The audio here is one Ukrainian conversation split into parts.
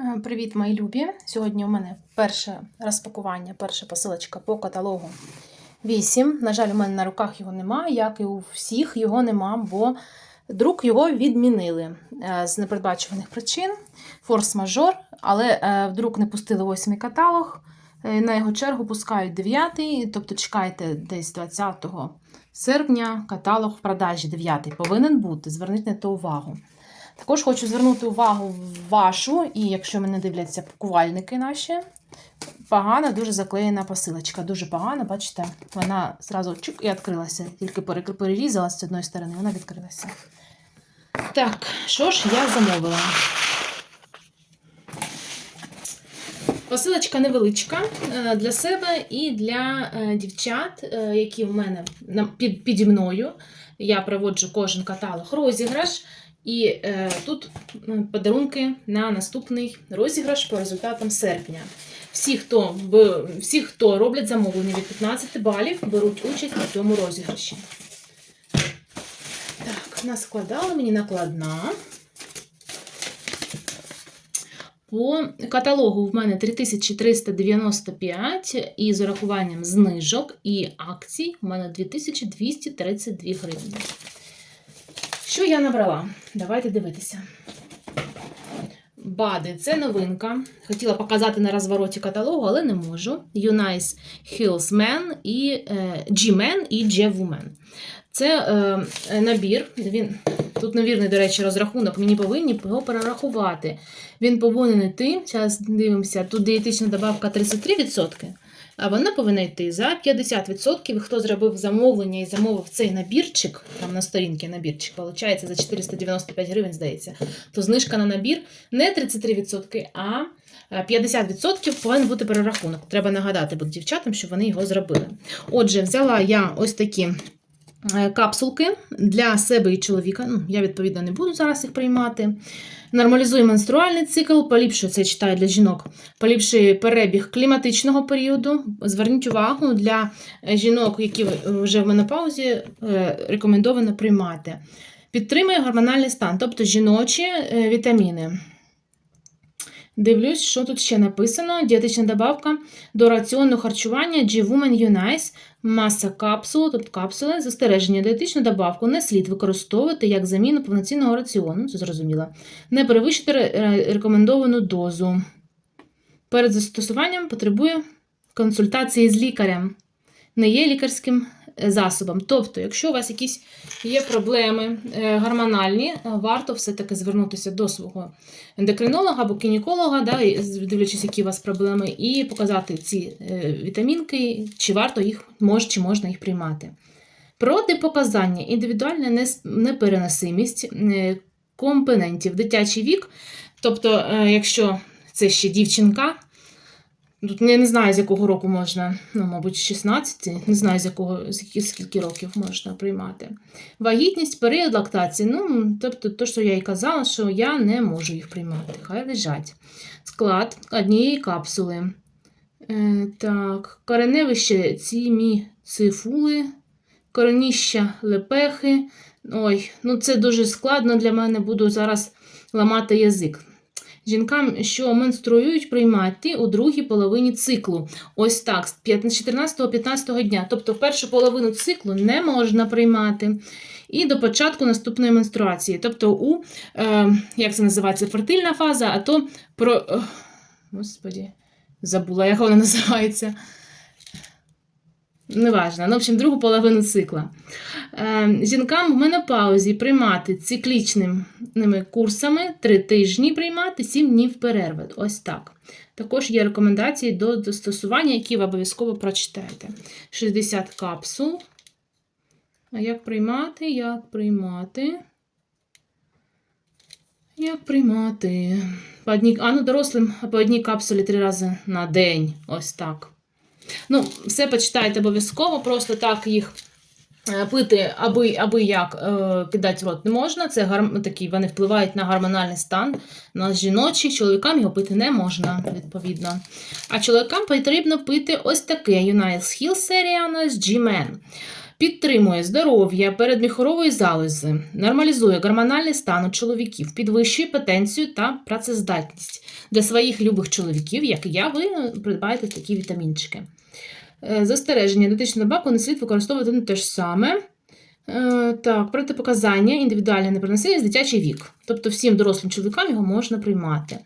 Е, Привіт, мої любі! Сьогодні у мене перше розпакування, перша посилочка по каталогу 8. На жаль, у мене на руках його нема, як і у всіх його нема, бо друк його відмінили е, з непередбачуваних причин. Форс-мажор, але е, в друк не пустили восьмий каталог. На його чергу пускають 9, тобто чекайте десь 20 серпня каталог в продажі 9 повинен бути. Зверніть на то увагу. Також хочу звернути увагу вашу, і якщо мене дивляться пакувальники наші, погана, дуже заклеєна посилочка. Дуже погана, бачите, вона зразу чук і відкрилася. Тільки перерізала з одної сторони, вона відкрилася. Так, що ж я замовила? Посилочка невеличка е, для себе і для е, дівчат, е, які в мене під, піді мною. Я проводжу кожен каталог розіграш. І е, тут подарунки на наступний розіграш по результатам серпня. Всі хто, всі, хто роблять замовлення від 15 балів, беруть участь у цьому розіграші. Так, наскладала мені накладна. По каталогу в мене 3395 і з урахуванням знижок і акцій в мене 2232 гривні. Що я набрала? Давайте дивитися. Бади це новинка. Хотіла показати на розвороті каталогу, але не можу. Unice Hills Man G-Man і G-Woman. Це е, набір. Він, тут невірний, до речі, розрахунок. Мені повинні його перерахувати. Він повинен йти. Зараз дивимося, тут дієтична добавка 33%. А вона повинна йти за 50%. І Хто зробив замовлення і замовив цей набірчик, там на сторінці набірчик, виходить за 495 гривень, здається, то знижка на набір не 33%, а е, 50% повинен бути перерахунок. Треба нагадати дівчатам, щоб вони його зробили. Отже, взяла я ось такі е, капсулки для себе і чоловіка. Ну, я, відповідно, не буду зараз їх приймати. Нормалізує менструальний цикл, поліпшує це читаю для жінок, поліпшує перебіг кліматичного періоду. Зверніть увагу для е, жінок, які вже в менопаузі, е, рекомендовано приймати. Підтримує гормональний стан, тобто жіночі е, вітаміни. Дивлюсь, що тут ще написано. Дієтична добавка до раціонного харчування G-Woman Unice, маса капсул, тобто капсули, застереження дієтичну добавку не слід використовувати як заміну повноцінного раціону, це зрозуміло. Не перевищити ре- ре- рекомендовану дозу. Перед застосуванням потребує консультації з лікарем. Не є лікарським засобом. Тобто, якщо у вас якісь є проблеми е, гормональні, е, варто все-таки звернутися до свого ендокринолога або кінеколога, да, дивлячись, які у вас проблеми, і показати ці е, вітамінки, чи варто їх мож, чи можна їх приймати. Протипоказання, індивідуальна непереносимість компонентів, дитячий вік. Тобто, якщо це ще дівчинка, Тут я не знаю, з якого року можна, ну, мабуть, з 16, не знаю, з якого з скільки років можна приймати. Вагітність, період лактації. Ну, тобто, то, що я і казала, що я не можу їх приймати. Хай лежать. Склад однієї капсули. Е, так, кореневище циміцифули, кореніща лепехи. Ой, ну це дуже складно для мене, буду зараз ламати язик. Жінкам, що менструюють, приймати у другій половині циклу. Ось так, з 14-15 дня. Тобто в першу половину циклу не можна приймати. І до початку наступної менструації. Тобто, у, е, як це називається, фертильна фаза, а то про. Господі, забула, як вона називається. Неважно. Ну, в общем, другу половину цикла. Е, жінкам в менопаузі приймати циклічними курсами 3 тижні приймати 7 днів перерви. Ось так. Також є рекомендації до застосування, які ви обов'язково прочитаєте. 60 капсул. А як приймати? Як приймати? Як приймати? По одній, а ну дорослим по одній капсулі три рази на день. Ось так. Ну, все почитайте обов'язково, просто так їх е, пити аби, аби як е, кидати рот не можна. Це гарм, такі, вони впливають на гормональний стан на жіночий, чоловікам його пити не можна, відповідно. А чоловікам потрібно пити ось таке United Hill у нас G-Man. Підтримує здоров'я передміхорової залози, нормалізує гормональний стан у чоловіків, підвищує потенцію та працездатність. Для своїх любих чоловіків, як і я, ви е, придбаєте такі вітамінчики. Е, Застереження дотичну баку не слід використовувати не те ж саме. Е, Так, протипоказання, індивідуальне непереносимість, дитячий вік. Тобто всім дорослим чоловікам його можна приймати.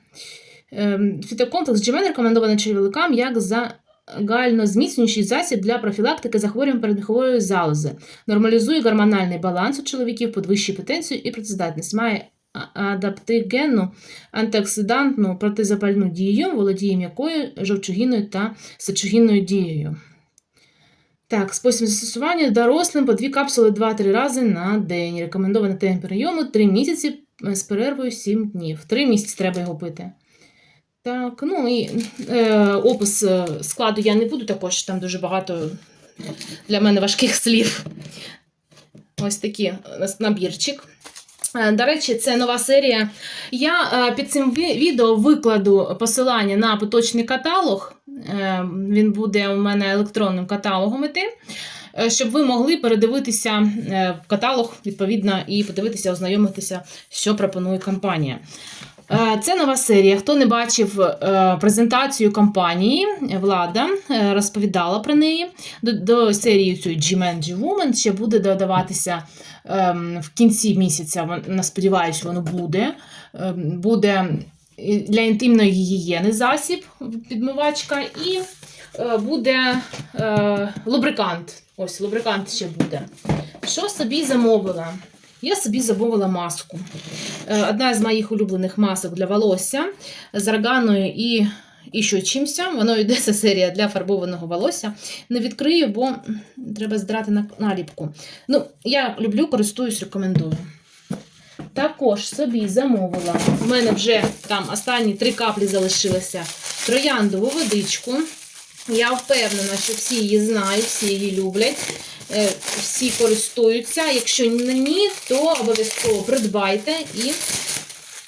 Ем, Фітокомплекс GMN рекомендований чоловікам як загально зміцнюючий засіб для профілактики захворювань передміхової залози. Нормалізує гормональний баланс у чоловіків, підвищує потенцію і працездатність. Має адаптигенну, антиоксидантну протизапальну дію, володіє м'якою, жовчогінною та сечогінною дією. Так, спосіб застосування дорослим по дві капсули 2-3 рази на день. Рекомендований термін прийому 3 місяці е, з перервою 7 днів. 3 місяці треба його пити. Так, ну і е, опис е, складу я не буду також, там дуже багато для мене важких слів. Ось такий нас набірчик. Е, До речі, це нова серія. Я е, під цим відео викладу посилання на поточний каталог. Е, Він буде у мене електронним каталогом іти, щоб ви могли передивитися каталог відповідно і подивитися, ознайомитися, що пропонує компанія. Е, Це нова серія. Хто не бачив е, презентацію компанії, влада е, розповідала про неї. До, до серії цієї G-Man, G-Woman ще буде додаватися ем, в кінці місяця. На- воно буде. Ем, Буде для інтимної гігієни засіб, підмивачка, і буде лубрикант. Ось лубрикант ще буде. Що собі замовила? Я собі замовила маску. Е, Одна з моїх улюблених масок для волосся з органою і, і що чимся. Воно йде це серія для фарбованого волосся. Не відкрию, бо треба здрати на наліпку. Ну, я люблю, користуюсь, рекомендую. Також собі замовила. У мене вже там останні три каплі залишилося трояндову водичку. Я впевнена, що всі її знають, всі її люблять, всі користуються. Якщо ні, то обов'язково придбайте і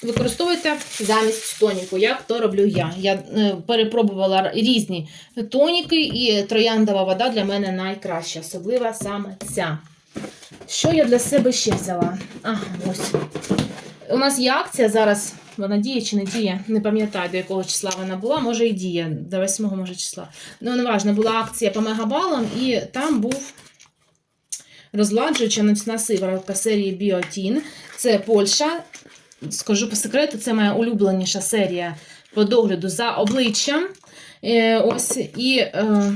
використовуйте замість тоніку, як то роблю я. Я е, перепробувала різні тоніки, і трояндова вода для мене найкраща, особливо саме ця. Що я для себе ще взяла? Ага, ось. У нас є акція зараз. Вона діє чи не діє, не пам'ятаю, до якого числа вона була, може і діє, до 8 може числа. Ну, неважно, була акція по мегабалам, і там був розладжуюча ночна сиворотка серії Біотін. Це Польща. Скажу по секрету, це моя улюбленіша серія по догляду за обличчям. Е, ось, і е,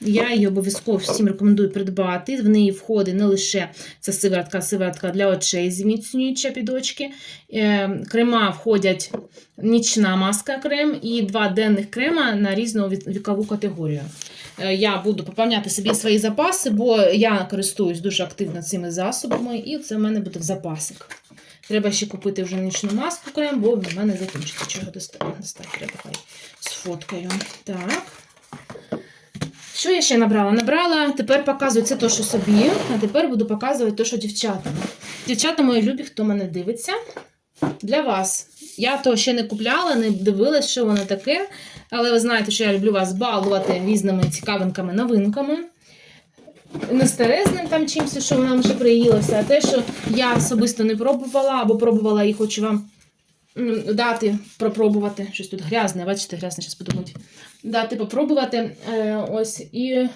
я її обов'язково всім рекомендую придбати. В неї входить не лише ця сиворотка, сиворотка для очей, зміцнююча під очки. Е, крема входять нічна маска крем і два денних крема на різну вікову категорію. Е, Я буду поповняти собі свої запаси, бо я користуюсь дуже активно цими засобами, і це в мене буде в запасик. Треба ще купити вже нічну маску крем, бо в мене закінчиться. Чого? Достати треба з фоткою. Так. Що я ще набрала? Набрала, тепер показую це то, що собі, а тепер буду показувати те, що дівчатам. Дівчата мої любі, хто мене дивиться. Для вас. Я то ще не купляла, не дивилась, що воно таке. Але ви знаєте, що я люблю вас балувати різними цікавинками, новинками. Не старезним там чимось, що нам вже приїлося, а те, що я особисто не пробувала або пробувала і хочу вам дати пропробувати. Щось тут грязне, бачите, грязне, зараз подумати. Дати попробувати. Е, ось і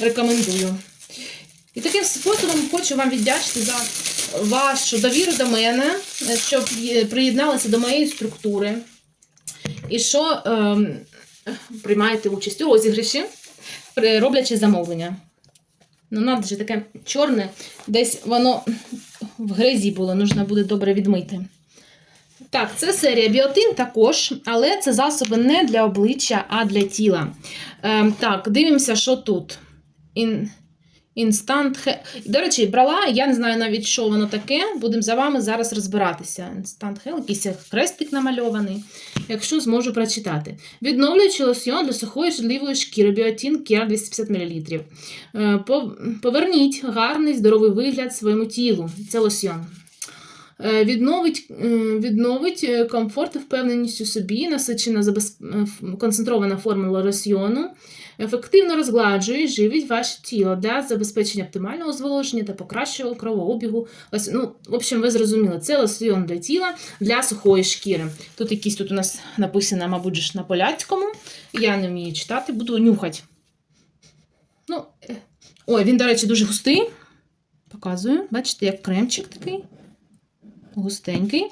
рекомендую. І таким способом хочу вам віддячити за вашу довіру до мене, е, щоб е, приєдналися до моєї структури. І що ем, приймаєте участь у розіграші, роблячи замовлення. Ну, надо же таке чорне, десь воно в грязі було, нужно буде добре відмити. Так, це серія біотин також, але це засоби не для обличчя, а для тіла. Ем, так, дивимося, що тут. Ін... Інстант Хе- До речі, брала, я не знаю навіть, що воно таке. Будемо за вами зараз розбиратися. Інстант Хел, якийсь хрестик намальований, якщо зможу прочитати. Відновлюючий лосьйон для сухої шкідливої шкіри Біотін Кер 250 мл. Е, Поверніть гарний здоровий вигляд своєму тілу. Це лосьйон. Е, Відновить, відновить е, комфорт і впевненість у собі, насичена забез... е, концентрована формула лосьйону. ефективно розгладжує живить ваше тіло для забезпечення оптимального зволоження та покращення кровообігу. Ну, в общем, ви зрозуміли, це лосьйон для тіла для сухої шкіри. Тут якісь тут у нас написано, мабуть, на поляцькому. Я не вмію читати, буду нюхати. Ну, ой, він, до речі, дуже густий. Показую. Бачите, як кремчик такий. Густенький.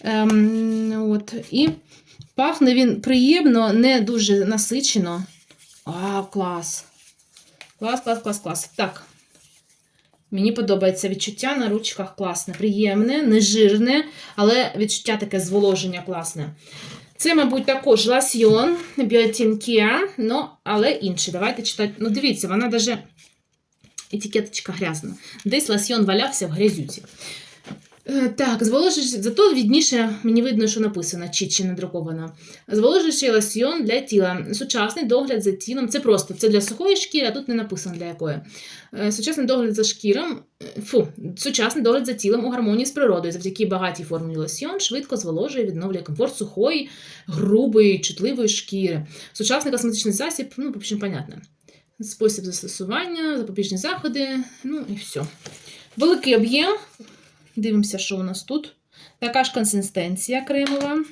Ем, от. І пахне він приємно, не дуже насичено. А, клас. Клас, клас, клас, клас. Так. Мені подобається відчуття на ручках класне, приємне, не жирне, але відчуття таке зволоження класне. Це, мабуть, також ласьйон Care, ну, але інший. Давайте читати. Ну, дивіться, вона даже етикеточка грязна. Десь ласьйон валявся в грязюці. Е, Так, зволожуючий, зато відніше мені видно, що написано, чи чи не друковано. Зволожуючий лосьйон для тіла. Сучасний догляд за тілом. Це просто це для сухої шкіри, а тут не написано для якої. Е, Сучасний догляд за шкіром. е, Фу, сучасний догляд за тілом у гармонії з природою. Завдяки багатій формулі лосьйон швидко зволожує, відновлює комфорт сухої, грубої, чутливої шкіри. Сучасний косметичний засіб, ну, в общем, понятно. Спосіб застосування, запобіжні заходи, ну і все. Великий об'єм. Дивимося, що у нас тут. Така ж консистенція кремова.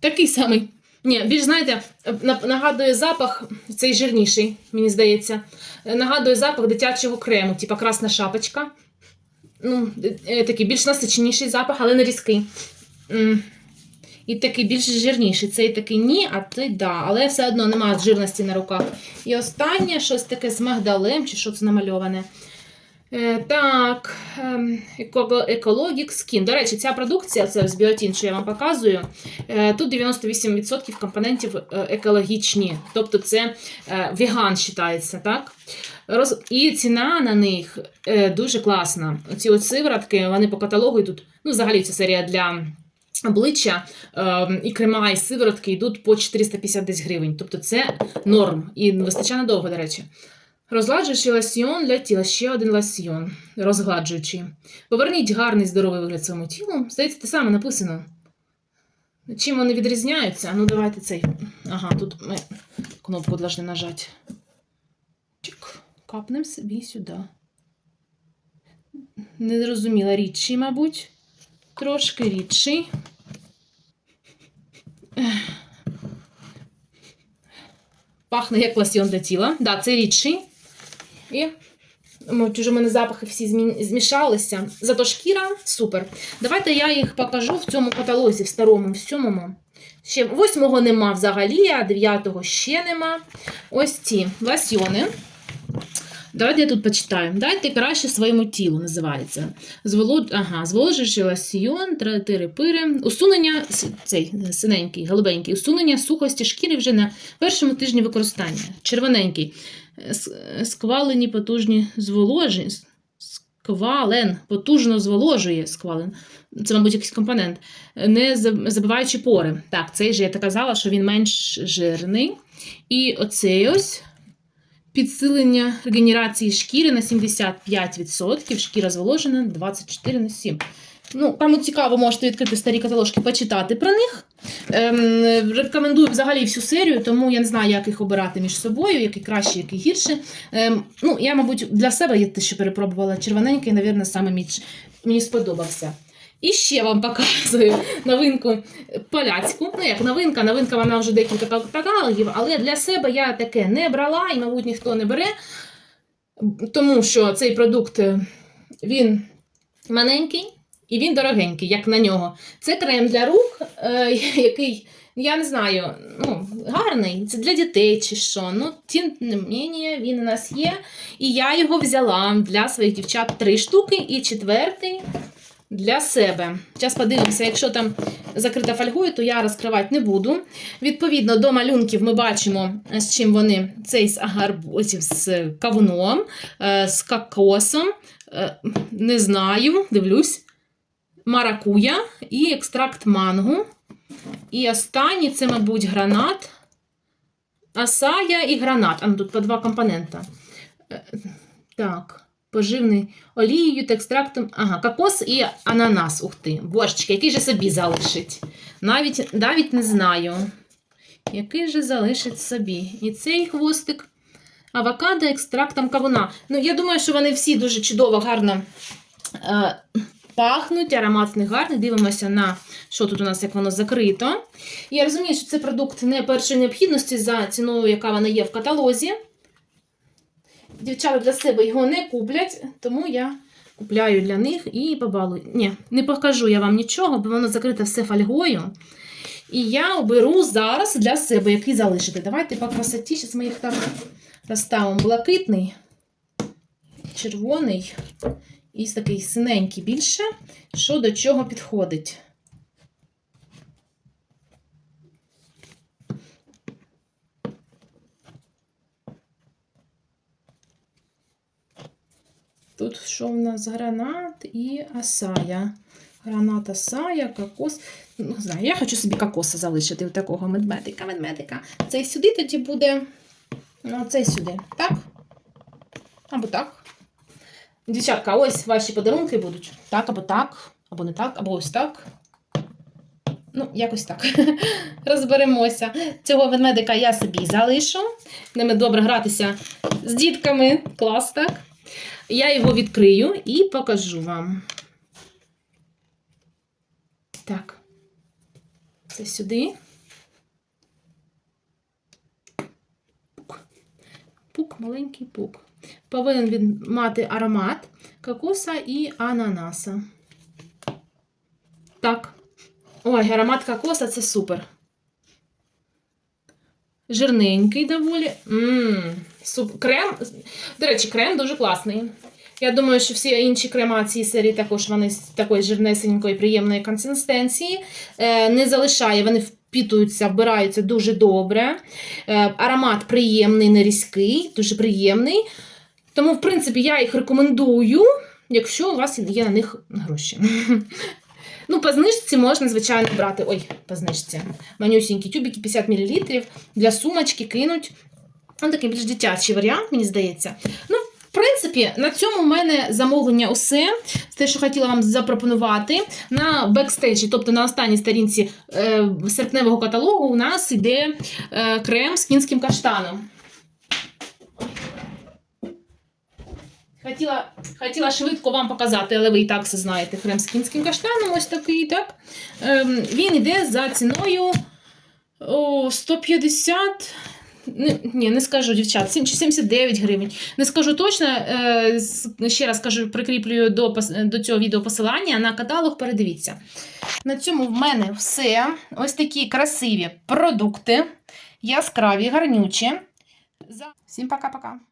Такий самий. Ні, більш знаєте, нагадує запах, цей жирніший, мені здається. Нагадує запах дитячого крему, типа красна шапочка. Ну, е, такий більш насиченіший запах, але не різкий. І такий більш жирніший. Цей такий ні, а цей да. Але все одно немає жирності на руках. І останнє щось таке з магдалем, чи що це намальоване. Е, так, ем, Ecologic Skin. До речі, ця продукція, це з біотін, що я вам показую. е, Тут 98% компонентів е, екологічні, тобто це веган вважається, так? І ціна на них дуже класна. Ці от сиворотки, вони по каталогу йдуть. Ну, взагалі, це серія для обличчя е, і крема, і сиворотки йдуть по 450 десь гривень. Тобто це норм. І вистачає надовго, до речі. Розгладжуючий лосьйон для тіла. Ще один лосьйон. Розгладжуючий. Поверніть гарний здоровий вигляд своєму тілу. Здається, те саме написано. Чим вони відрізняються? Ну, давайте цей. Ага, тут ми кнопку повинні нажати. Чик. Капнемо собі сюди. Не зрозуміла рідший, мабуть. Трошки рідший. Пахне як лосьйон для тіла. Да, це рідший. І мабуть, уже в мене запахи всі змішалися. Зато шкіра супер. Давайте я їх покажу в цьому каталозі, в старому, в сьомому. Ще восьмого нема взагалі, а дев'ятого ще нема. Ось ці лосьйони. Давайте я тут почитаю. Дайте краще своєму тілу, називається. Зволод... Ага, зволожуючий лосьйон, тири-пири. Усунення, цей синенький, голубенький, усунення сухості шкіри вже на першому тижні використання. Червоненький. Сквалені потужні зволоження. Сквален потужно зволожує сквален. Це, мабуть, якийсь компонент. Не забиваючи пори. Так, цей же я так казала, що він менш жирний. І оцей ось підсилення регенерації шкіри на 75%, шкіра зволожена 24 на 7. Ну, кому цікаво, можете відкрити старі каталожки, почитати про них. Ем, рекомендую взагалі всю серію, тому я не знаю, як їх обирати між собою, який краще, який гірше. Ем, ну, я, мабуть, для себе я те, що перепробувала червоненький, навірно, саме мені, мені сподобався. І ще вам показую новинку поляцьку. Ну, як новинка, новинка вона вже декілька каталогів, але для себе я таке не брала і, мабуть, ніхто не бере, тому що цей продукт е, він маленький і він дорогенький, як на нього. Це крем для рук, е, який, я не знаю, ну, гарний. Це для дітей чи що. Ну, тим не мені, він у нас є. І я його взяла для своїх дівчат три штуки, і четвертий для себе. Зараз подивимося, якщо там закрита фольгою, то я розкривати не буду. Відповідно до малюнків ми бачимо, з чим вони цей з агарбузів з кавуном, е, з кокосом. е, Не знаю, дивлюсь. Маракуя і екстракт манго. І останній це, мабуть, гранат. Асая і гранат. А ну тут по два компонента. Е, Так, поживний олією та екстрактом. Ага, кокос і ананас. Ух ти. Божечки, який же собі залишить. Навіть, навіть не знаю. який же залишить собі. І цей хвостик авокадо екстрактом кавуна. Ну, я думаю, що вони всі дуже чудово, гарно е, пахнуть, аромат них гарний. Дивимося на що тут у нас, як воно закрито. Я розумію, що це продукт не першої необхідності за ціною, яка вона є в каталозі. Дівчата для себе його не куплять, тому я купляю для них і побалую. Ні, не покажу я вам нічого, бо воно закрите все фольгою. І я оберу зараз для себе, який залишити. Давайте по красоті, зараз ми їх там розставимо. Блакитний, червоний і такий синенький більше, що до чого підходить. Тут що в нас гранат і асая. Гранат, асая, кокос. Ну, знаю, я хочу собі кокоса залишити у такого медмедика, медмедика. Цей сюди тоді буде. Ну, цей сюди. Так? Або так. Дівчатка, ось ваші подарунки будуть. Так, або так, або не так, або ось так. Ну, якось так. Розберемося. Цього ведмедика я собі залишу. Ними добре гратися з дітками. Клас, так? Я його відкрию і покажу вам. Так. Це сюди. Пук. Маленький пук. Повинен він мати аромат кокоса і ананаса. Так. Ой, аромат кокоса це супер. Жирненький доволі. Ммм. Крем. До речі, крем дуже класний. Я думаю, що всі інші крема цієї серії також вони з такої жирнесенької, приємної консистенції. Е, не залишає, вони впітуються, вбираються дуже добре. Е, аромат приємний, не різкий, дуже приємний. Тому, в принципі, я їх рекомендую, якщо у вас є на них гроші. Ну, по знижці можна, звичайно, брати. Ой, по знижці. Манюсінькі тюбики 50 мл для сумочки кинуть. Ну, такий більш дитячий варіант, мені здається. Ну, в принципі, на цьому в мене замовлення усе. Те, що хотіла вам запропонувати. На бекстейджі, тобто на останній сторінці е, серпневого каталогу, у нас йде е, крем з кінським каштаном. Хотіла, хотіла швидко вам показати, але ви і так все знаєте. Крем з кінським каштаном, ось такий, так? Ем, він йде за ціною о, 150. Не, ні, не скажу, дівчат, 7 чи 79 гривень. Не скажу точно. Е, ще раз кажу, прикріплюю до, до цього відео посилання на каталог. Передивіться. На цьому в мене все. Ось такі красиві продукти, яскраві, гарнючі. Всім пока-пока.